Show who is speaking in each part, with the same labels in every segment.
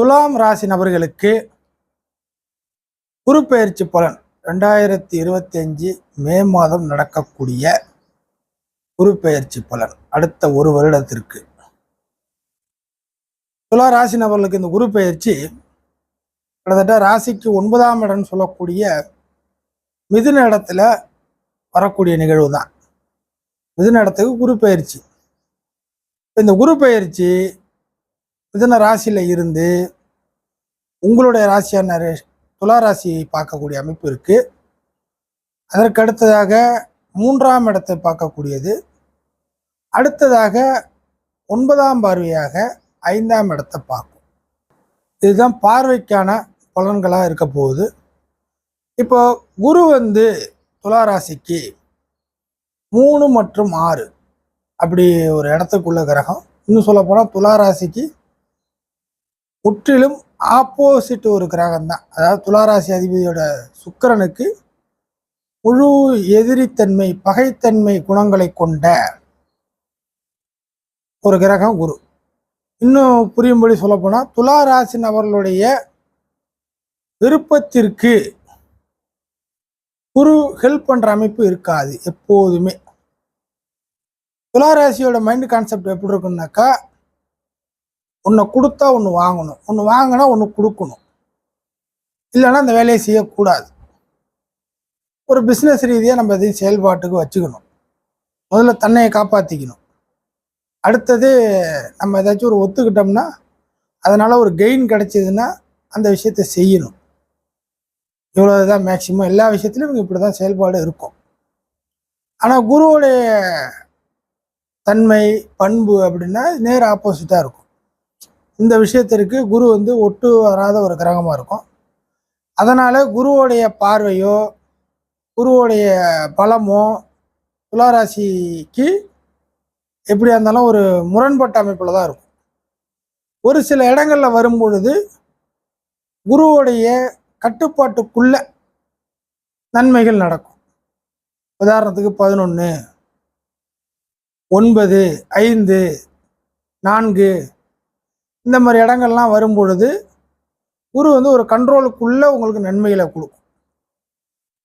Speaker 1: துலாம் ராசி நபர்களுக்கு குருப்பெயர்ச்சி பலன். ரெண்டாயிரத்தி இருபத்தி அஞ்சு மே மாதம் நடக்கக்கூடிய குருப்பெயர்ச்சி பலன் அடுத்த ஒரு வருடத்திற்கு. துலா ராசி நபர்களுக்கு இந்த குருப்பெயர்ச்சி கிட்டத்தட்ட ராசிக்கு ஒன்பதாம் இடம் சொல்லக்கூடிய மிதுன இடத்துல வரக்கூடிய நிகழ்வு தான் மிதுன இடத்துக்கு குரு பயிற்சி இந்த குரு மிதன ராசியில் இருந்து உங்களுடைய ராசியான துலா ராசியை பார்க்கக்கூடிய அமைப்பு இருக்குது அதற்கு அடுத்ததாக மூன்றாம் இடத்தை பார்க்கக்கூடியது. அடுத்ததாக ஒன்பதாம் பார்வையாக ஐந்தாம் இடத்தை பார்க்கும். இதுதான் பார்வைக்கான பலன்களாக இருக்க போகுது. இப்போ குரு வந்து துலா ராசிக்கு மூணு மற்றும் ஆறு அப்படி ஒரு இடத்துக்குள்ள கிரகம். இன்னும் சொல்ல போனால் துலா ராசிக்கு முற்றிலும் ஆப்போசிட் ஒரு கிரகம் தான் அதாவது துளாராசி அதிபதியோட சுக்கிரனுக்கு முழு எதிரித்தன்மை பகைத்தன்மை குணங்களை கொண்ட ஒரு கிரகம் குரு. இன்னும் புரியும்படி சொல்லப்போனால் துலா ராசி நபர்களுடைய விருப்பத்திற்கு குரு ஹெல்ப் பண்ணுற அமைப்பு இருக்காது எப்போதுமே. துலா ராசியோட மைண்ட் கான்செப்ட் எப்படி இருக்குன்னாக்கா ஒன்று கொடுத்தா ஒன்று வாங்கணும். ஒன்று வாங்கினா ஒன்று கொடுக்கணும். இல்லைன்னா அந்த வேலையை செய்யக்கூடாது. ஒரு பிஸ்னஸ் ரீதியாக நம்ம எதையும் செயல்பாட்டுக்கு வச்சுக்கணும். முதல்ல தன்னையை காப்பாற்றிக்கணும் அடுத்தது நம்ம ஏதாச்சும் ஒரு ஒத்துக்கிட்டோம்னா அதனால் ஒரு கெயின் கிடைச்சதுன்னா அந்த விஷயத்தை செய்யணும். இவ்வளோ தான் மேக்சிமம் எல்லா விஷயத்துலையும் இவங்க இப்படி தான் செயல்பாடு இருக்கும். ஆனால் குருவுடைய தன்மை பண்பு அப்படின்னா நேர் ஆப்போசிட்டாக இருக்கும். இந்த விஷயத்திற்கு குரு வந்து ஒட்டு வராத ஒரு கிரகமாக இருக்கும். அதனால் குருவோடைய பார்வையோ குருவோடைய பலமோ துளாராசிக்கு எப்படியா இருந்தாலும் ஒரு முரண்பட்ட அமைப்பில் தான் இருக்கும். ஒரு சில இடங்களில் வரும் பொழுது குருவோடைய கட்டுப்பாட்டுக்குள்ள நன்மைகள் நடக்கும். உதாரணத்துக்கு பதினொன்று ஒன்பது ஐந்து நான்கு இந்த மாதிரி இடங்கள்லாம் வரும் பொழுது குரு வந்து ஒரு கண்ட்ரோலுக்குள்ளே உங்களுக்கு நன்மைகளை கொடுக்கும்.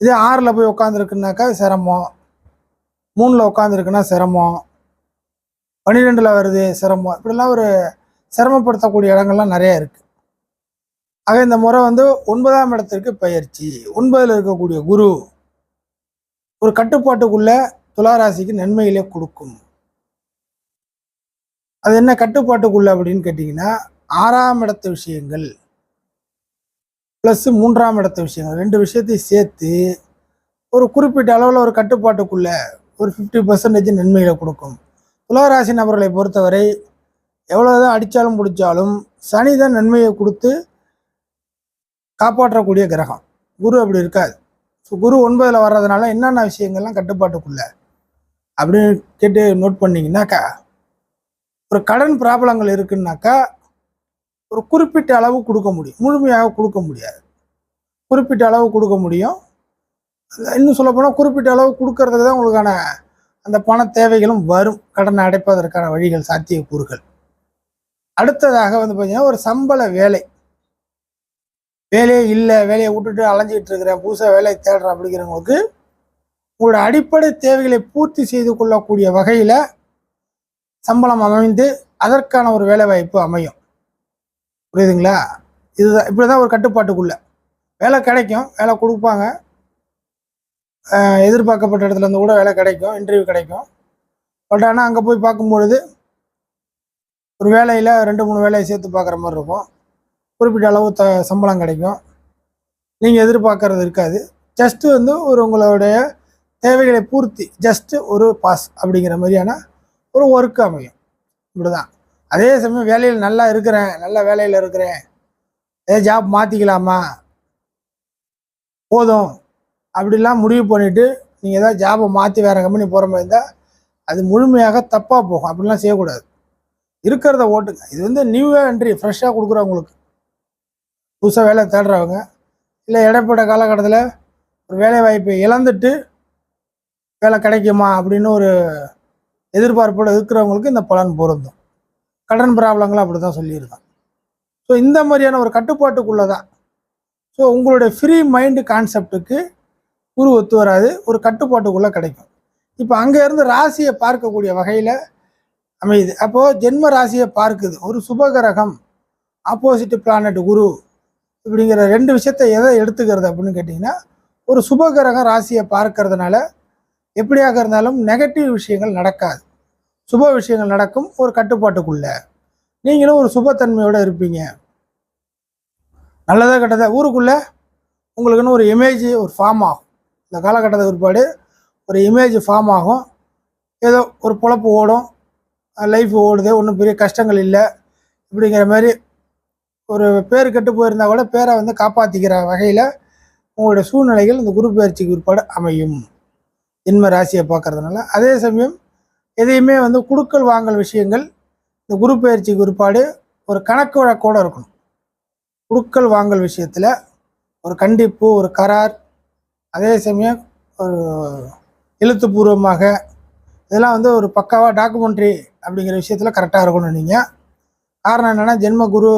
Speaker 1: இதே ஆறில் போய் உட்காந்துருக்குனாக்கா சிரமம். மூணில் உட்காந்துருக்குன்னா சிரமம். பன்னிரெண்டில் வருது சிரமம். இப்படிலாம் ஒரு சிரமப்படுத்தக்கூடிய இடங்கள்லாம் நிறையா இருக்குது ஆக இந்த முறை வந்து ஒன்பதாம் இடத்திற்கு பயிற்சி. ஒன்பதில் இருக்கக்கூடிய குரு ஒரு கட்டுப்பாட்டுக்குள்ளே துளாராசிக்கு நன்மைகளை கொடுக்கும். அது என்ன கட்டுப்பாட்டுக்குள்ள அப்படின்னு கேட்டிங்கன்னா ஆறாம் இடத்த விஷயங்கள் ப்ளஸ் மூன்றாம் இடத்த விஷயங்கள் ரெண்டு விஷயத்தையும் சேர்த்து ஒரு குறிப்பிட்ட அளவில் ஒரு கட்டுப்பாட்டுக்குள்ள ஒரு ஃபிஃப்டி பர்சன்டேஜ் நன்மைகளை கொடுக்கும். துளாராசி நபர்களை பொறுத்தவரை எவ்வளோதான் அடித்தாலும் பிடிச்சாலும் சனி தான் நன்மையை கொடுத்து காப்பாற்றக்கூடிய கிரகம். குரு அப்படி இருக்காது. ஸோ குரு ஒன்பதில் வர்றதுனால என்னென்ன விஷயங்கள்லாம் கட்டுப்பாட்டுக்குள்ள அப்படின்னு கேட்டு நோட் பண்ணிங்கன்னாக்கா ஒரு கடன் ப்ராப்ளங்கள் இருக்குன்னாக்கா ஒரு குறிப்பிட்ட அளவு கொடுக்க முடியும். முழுமையாக கொடுக்க முடியாது. குறிப்பிட்ட அளவு கொடுக்க முடியும். இன்னும் சொல்லப்போனால் குறிப்பிட்ட அளவு கொடுக்கறதுக்கு தான் உங்களுக்கான அந்த பண தேவைகளும் வரும். கடனை அடைப்பதற்கான வழிகள் சாத்தியக்கூறுகள். அடுத்ததாக வந்து பார்த்தீங்கன்னா ஒரு சம்பள வேலை. வேலையே இல்லை வேலையை விட்டுட்டு அலைஞ்சிக்கிட்டு இருக்கிறேன் புதுசாக வேலையை தேடுறேன் அப்படிங்கிறவங்களுக்கு உங்களோட அடிப்படை தேவைகளை பூர்த்தி செய்து கொள்ளக்கூடிய வகையில் சம்பளம் அமைந்து அதற்கான ஒரு வேலைவாய்ப்பு அமையும். புரியுதுங்களா? இதுதான் இப்படி தான் ஒரு கட்டுப்பாட்டுக்குள்ளே. வேலை கிடைக்கும் வேலை கொடுப்பாங்க. எதிர்பார்க்கப்பட்ட இடத்துல இருந்து கூட வேலை கிடைக்கும் இன்டர்வியூ கிடைக்கும். பட் ஆனால் அங்கே போய் பார்க்கும்பொழுது ஒரு வேலையில் ரெண்டு மூணு வேலையை சேர்த்து பார்க்குற மாதிரி இருக்கும். குறிப்பிட்ட அளவு த சம்பளம் கிடைக்கும். நீங்கள் எதிர்பார்க்கறது இருக்காது. ஜஸ்ட்டு வந்து ஒரு உங்களுடைய தேவைகளை பூர்த்தி ஜஸ்ட்டு ஒரு பாஸ் அப்படிங்கிற மாதிரியான ஒரு ஒர்க் அமையும். இப்படிதான் அதே சமயம் வேலையில் நல்லா இருக்கிறேன் நல்ல வேலையில் இருக்கிறேன். ஏதாவது ஜாப் மாற்றிக்கலாமா போதும். அப்படிலாம் முடிவு பண்ணிவிட்டு நீங்கள் ஏதாவது ஜாபை மாற்றி வேறு கம்பெனி போகிற மாதிரி இருந்தால் அது முழுமையாக தப்பாக போகும். அப்படிலாம் செய்யக்கூடாது. இருக்கிறத ஓட்டுங்க. இது வந்து நியூ என்ட்ரி ஃப்ரெஷ்ஷாக கொடுக்குறவங்களுக்கு. புதுசாக வேலை தேடுறவங்க. இல்லை இடைப்பட்ட காலகட்டத்தில் ஒரு வேலை வாய்ப்பை இழந்துட்டு வேலை கிடைக்குமா அப்படின்னு ஒரு எதிர்பார்ப்போடு இருக்கிறவங்களுக்கு இந்த பலன் பொருந்தும். கடன் ப்ராப்ளங்களும் அப்படி தான் சொல்லியிருக்கான். ஸோ ஸோ இந்த மாதிரியான ஒரு கட்டுப்பாட்டுக்குள்ளே தான் ஸோ உங்களுடைய ஃப்ரீ மைண்டு கான்செப்டுக்கு குரு ஒத்து வராது. ஒரு கட்டுப்பாட்டுக்குள்ளே கிடைக்கும். இப்போ அங்கேருந்து ராசியை பார்க்கக்கூடிய வகையில் அமையுது. அப்போது ஜென்ம ராசியை பார்க்குது. ஒரு சுபகிரகம் ஆப்போசிட் பிளானட் குரு இப்படிங்கிற ரெண்டு விஷயத்தை எதை எடுத்துக்கிறது அப்படின்னு கேட்டிங்கன்னா ஒரு சுபகிரகம் ராசியை பார்க்கறதுனால எப்படியாக இருந்தாலும் நெகட்டிவ் விஷயங்கள் நடக்காது. சுப விஷயங்கள் நடக்கும் ஒரு கட்டுப்பாட்டுக்குள்ளே. நீங்களும் ஒரு சுபத்தன்மையோடு இருப்பீங்க. நல்லதாக கெட்டதா ஊருக்குள்ளே உங்களுக்குன்னு ஒரு இமேஜ் ஒரு ஃபார்ம் ஆகும். இந்த காலகட்டத்தை பிற்பாடு ஒரு இமேஜ் ஃபார்ம் ஆகும். ஏதோ ஒரு பொழப்பு ஓடும் லைஃப் ஓடுது ஒன்றும் பெரிய கஷ்டங்கள் இல்லை. இப்படிங்கிற மாதிரி ஒரு பேர் கெட்டு போயிருந்தால் கூட பேரை வந்து காப்பாற்றிக்கிற வகையில் உங்களுடைய சூழ்நிலைகள் இந்த குரு பயிற்சிக்கு பிற்பாடு அமையும். ஜென்ம ராசியை பார்க்கறதுனால அதே சமயம் எதையுமே வந்து குடுக்கல் வாங்கல் விஷயங்கள் இந்த குரு பயிற்சி குறிப்பாடு ஒரு கணக்கு வழக்கோடு இருக்கணும். குடுக்கல் வாங்கல் விஷயத்தில் ஒரு கண்டிப்பு ஒரு கரார் அதே சமயம் ஒரு எழுத்துப்பூர்வமாக இதெல்லாம் வந்து ஒரு பக்காவாக டாக்குமெண்ட்ரி அப்படிங்கிற விஷயத்தில் கரெக்டாக இருக்கணும் நீங்கள் காரணம் என்னென்னா ஜென்ம குரு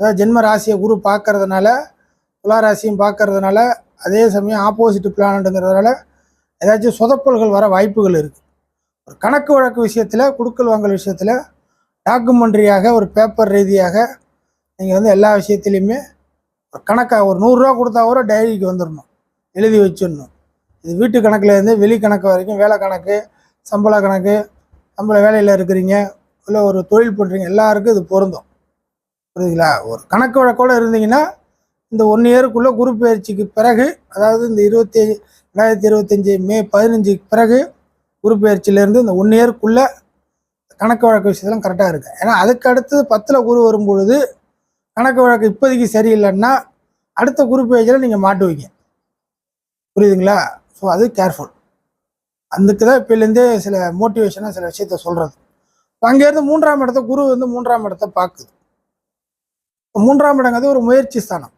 Speaker 1: அதாவது ஜென்ம ராசியை குரு பார்க்கறதுனால துலா ராசியும் பார்க்கறதுனால அதே சமயம் ஆப்போசிட் பிளானட்டுங்கிறதுனால ஏதாச்சும் சொதப்பல்கள் வர வாய்ப்புகள் இருக்குது ஒரு கணக்கு வழக்கு விஷயத்தில் குடுக்கல் வாங்கல் விஷயத்தில் டாக்குமெண்ட்ரியாக ஒரு பேப்பர் ரீதியாக நீங்கள் வந்து எல்லா விஷயத்துலையுமே ஒரு கணக்காக ஒரு நூறுரூவா கொடுத்தா கூட டைரிக்கு வந்துடணும் எழுதி வச்சிடணும் இது வீட்டு கணக்குல இருந்து வெளி கணக்கு வரைக்கும் வேலை கணக்கு சம்பள கணக்கு சம்பள வேலையில் இருக்கிறீங்க இல்லை ஒரு தொழில் பண்ணுறீங்க எல்லாருக்கும் இது பொருந்தும். புரியுதுங்களா? ஒரு கணக்கு வழக்கோடு இருந்தீங்கன்னா இந்த ஒன் இயருக்குள்ளே குரு பயிற்சிக்கு பிறகு அதாவது இந்த இருபத்தி ரெண்டாயிரத்தி இருபத்தஞ்சி மே பதினஞ்சுக்கு பிறகு குரு இந்த ஒன் இயருக்குள்ளே கணக்கு வழக்கு விஷயத்தெல்லாம் கரெக்டாக இருக்குது ஏன்னா அதுக்கு அடுத்து பத்தில் குரு வரும்பொழுது கணக்கு வழக்கு இப்போதைக்கு சரியில்லைன்னா அடுத்த குரு நீங்கள் மாட்டுவீங்க புரியுதுங்களா? ஸோ அது கேர்ஃபுல் அதுக்கு தான் இப்போலேருந்தே சில மோட்டிவேஷனாக சில விஷயத்த சொல்கிறது அங்கேருந்து மூன்றாம் இடத்த குரு வந்து மூன்றாம் இடத்த பார்க்குது. மூன்றாம் இடங்கிறது ஒரு முயற்சி ஸ்தானம்.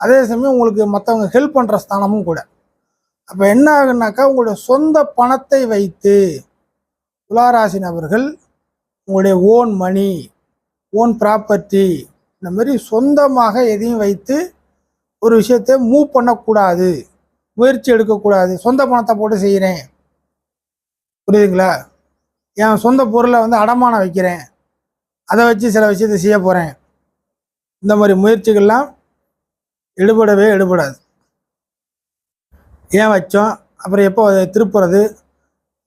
Speaker 1: அதே சமயம் உங்களுக்கு மற்றவங்க ஹெல்ப் பண்ணுற ஸ்தானமும் கூட. அப்போ என்ன ஆகுனாக்கா உங்களுடைய சொந்த பணத்தை வைத்து துளாராசி நபர்கள் உங்களுடைய ஓன் மணி ஓன் ப்ராப்பர்ட்டி இந்த மாதிரி சொந்தமாக எதையும் வைத்து ஒரு விஷயத்தை மூவ் பண்ணக்கூடாது முயற்சி எடுக்கக்கூடாது. சொந்த பணத்தை போட்டு செய்கிறேன் புரியுதுங்களா? என் சொந்த பொருளை வந்து அடமானம் வைக்கிறேன். அதை வச்சு சில விஷயத்தை செய்ய போகிறேன் இந்த மாதிரி முயற்சிகள்லாம் எடுபடவே எடுபடாது. ஏன் வச்சோம்? அப்புறம் எப்போ அதை திருப்புறது?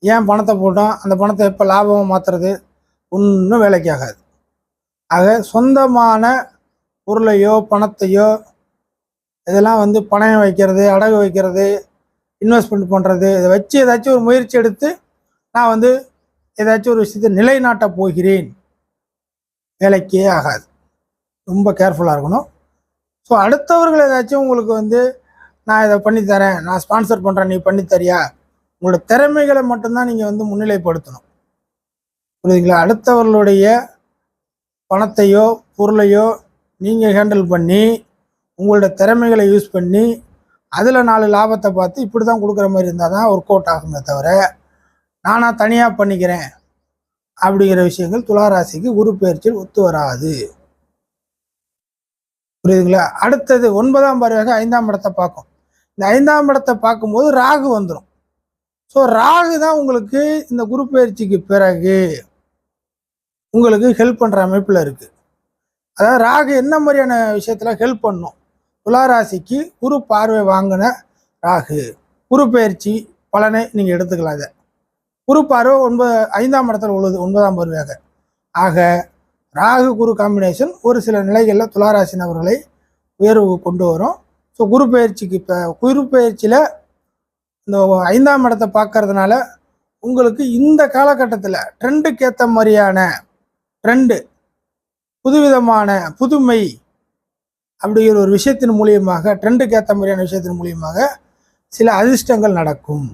Speaker 1: ஏன் பணத்தை போட்டோம்? அந்த பணத்தை எப்போ லாபமாக மாற்றுறது ஒன்றும் வேலைக்கு ஆகாது. ஆக சொந்தமான பொருளையோ பணத்தையோ இதெல்லாம் வந்து பணம் வைக்கிறது அடகு வைக்கிறது இன்வெஸ்ட்மெண்ட் பண்ணுறது இதை வச்சு ஏதாச்சும் ஒரு முயற்சி எடுத்து நான் வந்து ஏதாச்சும் ஒரு விஷயத்தை நிலைநாட்ட போகிறேன். வேலைக்கே ஆகாது. ரொம்ப கேர்ஃபுல்லாக இருக்கணும். ஸோ அடுத்தவர்கள் ஏதாச்சும் உங்களுக்கு வந்து நான் இதை பண்ணித்தரேன் நான் ஸ்பான்சர் பண்ணுறேன் நீ பண்ணித்தரியா உங்களோட திறமைகளை மட்டும்தான் நீங்கள் வந்து முன்னிலைப்படுத்தணும். புரியுதுங்களா? அடுத்தவர்களுடைய பணத்தையோ பொருளையோ நீங்கள் ஹேண்டில் பண்ணி உங்களோட திறமைகளை யூஸ் பண்ணி அதில் நாலு லாபத்தை பார்த்து இப்படி தான் கொடுக்குற மாதிரி இருந்தால் தான் ஒர்க் அவுட் ஆகுமே தவிர நானாக தனியாக பண்ணிக்கிறேன் அப்படிங்கிற விஷயங்கள் துளாராசிக்கு குரு பயிற்சியில் ஒத்து வராது. புரியுதுங்களா? அடுத்தது ஒன்பதாம் பார்வையாக ஐந்தாம் இடத்தை பார்க்கும். இந்த ஐந்தாம் இடத்தை பார்க்கும்போது ராகு வந்துடும் ஸோ ராகு தான் உங்களுக்கு இந்த குரு பயிற்சிக்கு பிறகு உங்களுக்கு ஹெல்ப் பண்ணுற அமைப்பில் இருக்குது அதாவது ராகு என்ன மாதிரியான விஷயத்தில் ஹெல்ப் பண்ணும்? துளாராசிக்கு குரு பார்வை வாங்கின ராகு. குரு பயிற்சி பலனை நீங்கள் எடுத்துக்கலாம் இதை. குரு பார்வை ஒன்பது ஐந்தாம் இடத்துல உள்ளது ஒன்பதாம் பார்வையாக. ஆக ராகு குரு காம்பினேஷன் ஒரு சில நிலைகளில் துளாராசி நபர்களை உயர்வு கொண்டு வரும். ஸோ குரு பயிற்சிக்கு இப்போ குரு பயிற்சியில் இந்த ஐந்தாம் இடத்தை பார்க்கறதுனால உங்களுக்கு இந்த காலகட்டத்தில் ட்ரெண்டுக்கு ஏற்ற மாதிரியான ட்ரெண்டு புதுவிதமான புதுமை அப்படிங்கிற ஒரு விஷயத்தின் மூலியமாக ட்ரெண்டுக்கு ஏற்ற மாதிரியான விஷயத்தின் மூலியமாக சில அதிர்ஷ்டங்கள் நடக்கும்.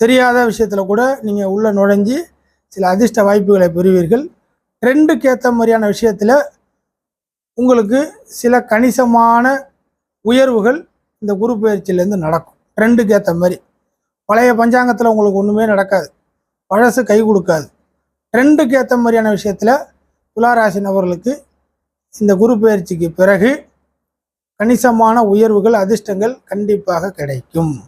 Speaker 1: தெரியாத விஷயத்தில் கூட நீங்கள் உள்ளே நுழைஞ்சி சில அதிர்ஷ்ட வாய்ப்புகளை பெறுவீர்கள். ட்ரெண்டுக்கு ஏற்ற மாதிரியான விஷயத்தில் உங்களுக்கு சில கணிசமான உயர்வுகள் இந்த குரு பயிற்சியிலேருந்து நடக்கும். ட்ரெண்டுக்கு ஏற்ற மாதிரி. பழைய பஞ்சாங்கத்தில் உங்களுக்கு ஒன்றுமே நடக்காது. பழசு கை கொடுக்காது. ட்ரெண்டுக்கு ஏற்ற மாதிரியான விஷயத்தில் துளாராசி நபர்களுக்கு இந்த குரு பயிற்சிக்கு பிறகு கணிசமான உயர்வுகள் அதிர்ஷ்டங்கள் கண்டிப்பாக கிடைக்கும்.